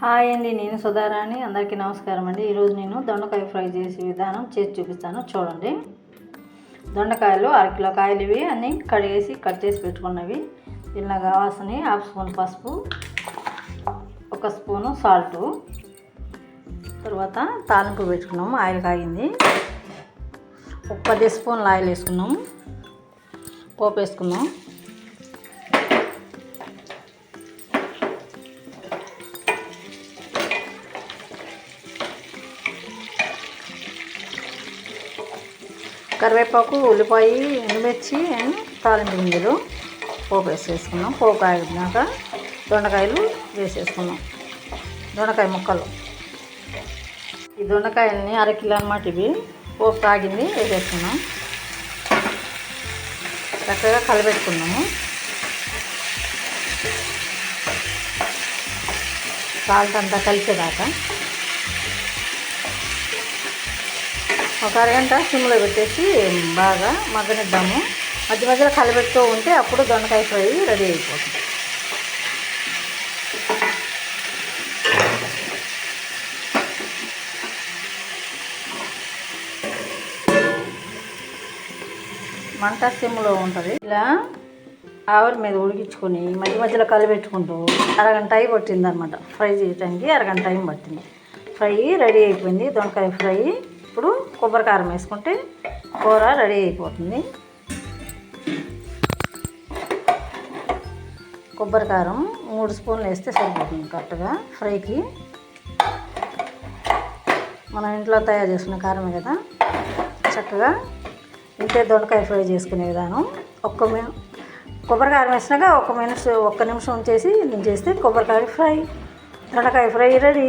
Hi అండి నేను సుధారాణి. అందరికీ నమస్కారం అండి. ఈరోజు నేను దొండకాయ ఫ్రై చేసే విధానం చేసి చూపిస్తాను. చూడండి. దొండకాయలు అరకిలో కాయలు ఇవి అన్నీ కడిగేసి కట్ చేసి పెట్టుకున్నవి. ఇలా కావాల్సినవి హాఫ్ స్పూన్ పసుపు ఒక స్పూను సాల్టు. తర్వాత తాలింపు పెట్టుకున్నాము ఆయిల్ కాగింది. ఒక పది స్పూన్లు ఆయిల్ వేసుకున్నాము పోపు వేసుకున్నాం కరివేపాకు ఉల్లిపాయ ఎండుమిర్చి అండ్ తాలింపు గింజలు పోపు వేసేసుకున్నాం. పోపు కాగినాక దొండకాయలు వేసేసుకున్నాం. దొండకాయ ముక్కలు. ఈ దొండకాయలని అరకిలో అనమాట ఇవి. పోపు కాగింది వేసేసుకున్నాం. చక్కగా కలబెట్టుకున్నాము. సాల్ట్ అంతా కలిసేదాకా ఒక అరగంట సిమ్లో పెట్టేసి బాగా మగ్గనిద్దాము. మధ్య మధ్యలో కలబెడుతూ ఉంటే అప్పుడు దొండకాయ ఫ్రై రెడీ అయిపోతుంది. మంట సిమ్లో ఉంటుంది. ఇలా ఆవిరి మీద ఉడికించుకొని మధ్య మధ్యలో కలిపెట్టుకుంటూ అరగంట టైం పట్టింది అనమాట ఫ్రై చేయడానికి అరగంట టైం పట్టింది. ఫ్రై రెడీ అయిపోయింది. దొండకాయ ఫ్రై ఇప్పుడు కొబ్బరి కారం వేసుకుంటే కూర రెడీ అయిపోతుంది. కొబ్బరి కారం మూడు స్పూన్లు వేస్తే సరిపోతుంది కరెక్ట్గా ఫ్రైకి. మనం ఇంట్లో తయారు చేసుకున్న కారమే కదా. చక్కగా ఇంతే దొండకాయ ఫ్రై చేసుకునే విధానం. ఒక్క మి కొబ్బరి కారం వేసినాక ఒక్క మినిట్స్ ఒక్క నిమిషం ఉంచేసి నేను చేస్తే కొబ్బరికాయ ఫ్రై దొండకాయ ఫ్రై రెడీ.